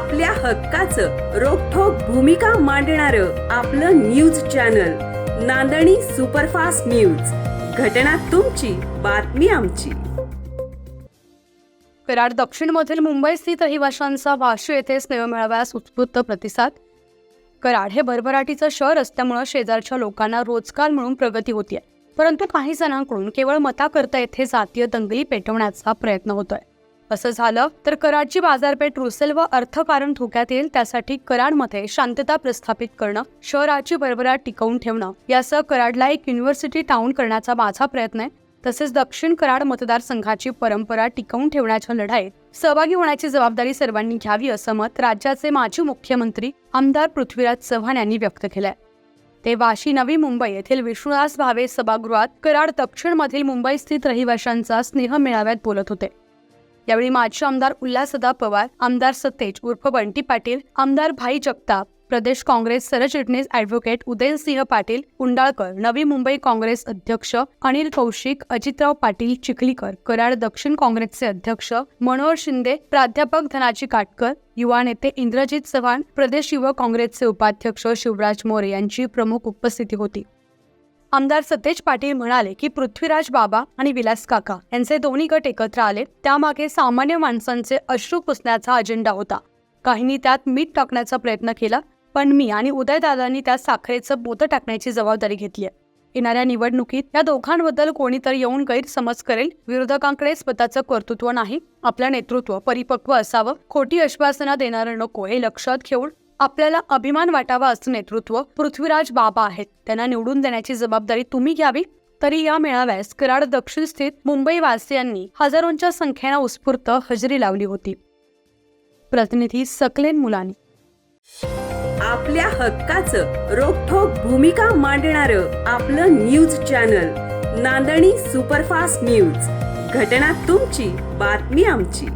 आपल्या हक्काचं रोखोक भूमिका मांडणार आपलं news channel Nandani superfast news. घटना तुमची बातमी आमची. कराड दक्षिणमधील मुंबई स्थित रहिवाशांचा वाशी येथे स्नेहमेळाव्यास उत्स्फूर्त प्रतिसाद. कराड हे भरभराटीचं शहर असल्यामुळं शेजारच्या लोकांना रोजगार मिळून प्रगती होतीये. परंतु काही जणांकडून केवळ मताकरता येथे जातीय दंगली पेटवण्याचा प्रयत्न होतोय. असं झालं तर कराडची बाजारपेठ रुसेल व अर्थकारण धोक्यात येईल त्यासाठी कराडमध्ये शांतता प्रस्थापित करणं शहराची भरभराट टिकवून ठेवणं यासह कराडला एक युनिव्हर्सिटी टाउन करण्याचा माझा प्रयत्न आहे. तसेच दक्षिण कराड मतदारसंघाची परंपरा टिकवून ठेवण्याच्या लढाईत सहभागी होण्याची जबाबदारी सर्वांनी घ्यावी असं मत राज्याचे माजी मुख्यमंत्री आमदार पृथ्वीराज चव्हाण यांनी व्यक्त केलंय. ते वाशी नवी मुंबई येथील विष्णुदास भावे सभागृहात कराड दक्षिणमधील मुंबई स्थित रहिवाशांचा स्नेह मेळाव्यात बोलत होते. यावेळी माजी आमदार उल्हासदा पवार आमदार सतेज उर्फ बंटी पाटील आमदार भाई जगताप प्रदेश काँग्रेस सरचिटणीस ॲडव्होकेट उदयसिंह पाटील कुंडाळकर नवी मुंबई काँग्रेस अध्यक्ष अनिल कौशिक अजितराव पाटील चिखलीकर कराड दक्षिण काँग्रेसचे अध्यक्ष मनोहर शिंदे प्राध्यापक धनाजी काटकर युवा नेते इंद्रजित चव्हाण प्रदेश युवक काँग्रेसचे उपाध्यक्ष शिवराज मोरे यांची प्रमुख उपस्थिती होती. आमदार सतेज पाटील म्हणाले की पृथ्वीराज बाबा आणि विलास काका यांचे दोन्ही गट एकत्र आले. त्यामागे सामान्य माणसांचे अश्रू पुसण्याचा अजेंडा होता. काहींनी त्यात मीठ टाकण्याचा प्रयत्न केला पण मी आणि उदयदादांनी त्यात साखरेचं बोतं टाकण्याची जबाबदारी घेतली आहे. येणाऱ्या निवडणुकीत या दोघांबद्दल कोणीतरी येऊन गैरसमज करेल विरोधकांकडे स्वतःचं कर्तृत्व नाही आपलं नेतृत्व परिपक्व असावं खोटी आश्वासनं देणारं नको हे लक्षात घेऊन आपल्याला अभिमान वाटावा असं नेतृत्व पृथ्वीराज बाबा आहेत. त्यांना निवडून देण्याची जबाबदारी तुम्ही घ्यावी तरी या मेळाव्यास कराड दक्षिण स्थित मुंबई वासियांनी हजारोंच्या संख्येनं उत्स्फूर्त हजेरी लावली होती. प्रतिनिधी सकलेन मुलानी. आपल्या हक्काचं रोखोक भूमिका मांडणार आपलं news channel Nandani superfast news. घटना तुमची बातमी आमची.